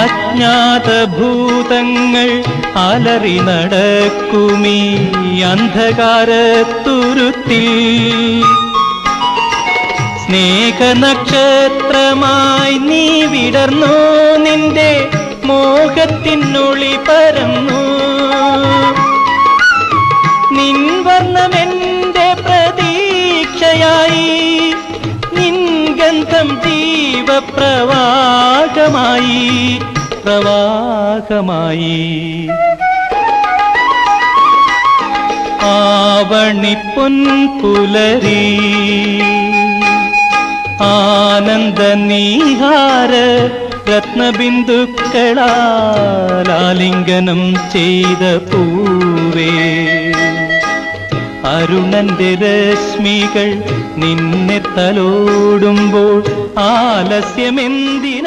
അജ്ഞാത ഭൂതങ്ങൾ അലറി നടക്കുമീ അന്ധകാരത്തുരുത്തിൽ. സ്നേഹനക്ഷത്രമായി നീ വിടർന്നു നിന്റെ മോഹത്തിനുള്ളി പരന്നു. നിൻ വർണമെന്റെ പ്രതീക്ഷയായി നിൻ ഗന്ധം ജീവപ്രവാഹമായി പ്രവാഹമായി പ്രവാഹമായി. ആവണിപ്പൊൻ പുലരി ആനന്ദ നീഹാര രത്നബിന്ദുക്കളാലിംഗനം ചെയ്ത പൂവേ. അരുണന്റെ രശ്മികൾ നിന്നെ തലോടുമ്പോൾ ആലസ്യമെന്തി